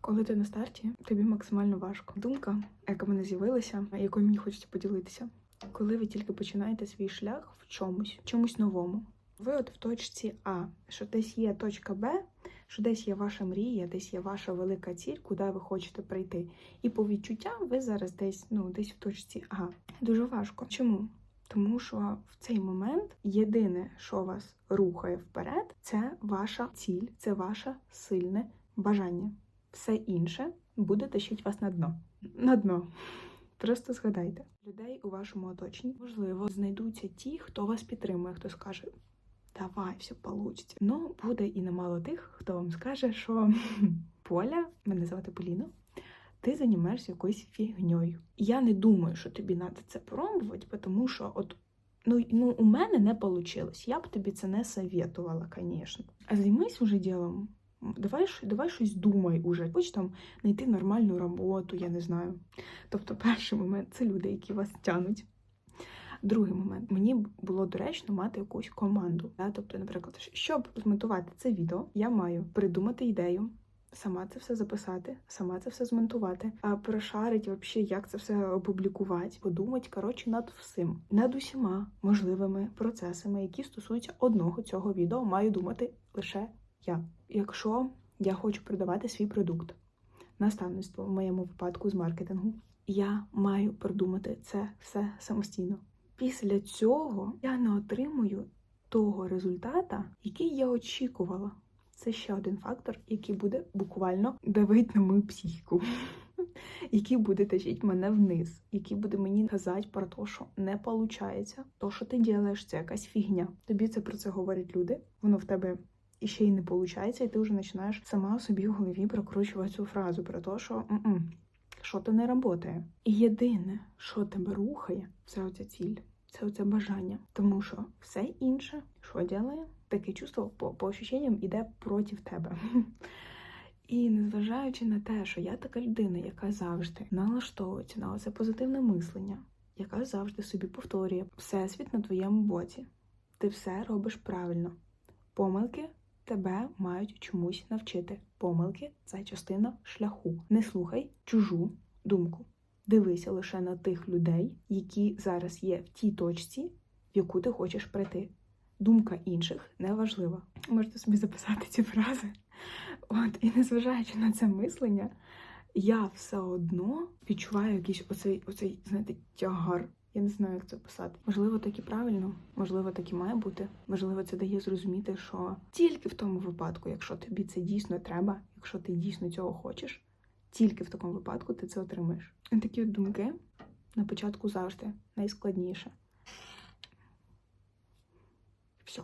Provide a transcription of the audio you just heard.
Коли ти на старті, тобі максимально важко. Думка, яка мене з'явилася, якою мені хочеться поділитися. Коли ви тільки починаєте свій шлях в чомусь, чомусь новому. Ви от в точці А, що десь є точка Б, що десь є ваша мрія, десь є ваша велика ціль, куди ви хочете прийти. І по відчуттям ви зараз десь, ну, десь в точці А. Дуже важко. Чому? Тому що в цей момент єдине, що вас рухає вперед, це ваша ціль, це ваше сильне бажання. Все інше буде тащити вас на дно. На дно. Просто згадайте. Людей у вашому оточенні, можливо, знайдуться ті, хто вас підтримує, хто скаже. Давай, все получиться. Ну, буде і немало тих, хто вам скаже, що Поля, мене звати Поліна, ти займаєшся якоюсь фігньою. Я не думаю, що тобі треба це пробувати, тому що от ну, ну у мене не вийшло. Я б тобі це не советувала, звісно. А займись уже ділом. Давай, давай щось думай уже. Хоч там знайти нормальну роботу, я не знаю. Тобто, перший момент це люди, які вас тянуть. Другий момент мені було доречно мати якусь команду. Да? Тобто, наприклад, щоб змонтувати це відео, я маю придумати ідею, сама це все записати, сама це все змонтувати, а прошарити вообще, як це все опублікувати, подумати, коротше, над всім, над усіма можливими процесами, які стосуються одного цього відео, маю думати лише я. Якщо я хочу продавати свій продукт, наставництво в моєму випадку з маркетингу, я маю продумати це все самостійно. Після цього я не отримую того результата, який я очікувала. Це ще один фактор, який буде буквально давити на мою психіку, який буде тащити мене вниз, який буде мені казати про те, що не виходить. То, що ти робиш, це якась фігня. Тобі це про це говорять люди, воно в тебе і ще й не виходить, і ти вже починаєш сама собі в голові прокручувати цю фразу про те, що «М-м, що то не працює. І єдине, що тебе рухає, це оця ціль, це оце бажання. Тому що все інше, що ділає, таке чувство по, по ощущенням іде проти тебе. І незважаючи на те, що я така людина, яка завжди налаштовується на це позитивне мислення, яка завжди собі повторює всесвіт на твоєму боці. Ти все робиш правильно. Помилки тебе мають чомусь навчити. Помилки це частина шляху. Не слухай чужу думку. Дивися лише на тих людей, які зараз є в тій точці, в яку ти хочеш прийти. Думка інших не важлива. Можете собі записати ці фрази. От, і незважаючи на це мислення, я все одно відчуваю якийсь оцей, оцей, знаєте, тягар. Я не знаю, як це писати. Можливо, так і правильно, можливо, так і має бути. Можливо, це дає зрозуміти, що тільки в тому випадку, якщо тобі це дійсно треба, якщо ти дійсно цього хочеш, тільки в такому випадку ти це отримаєш. І такі от думки на початку завжди найскладніше. Все.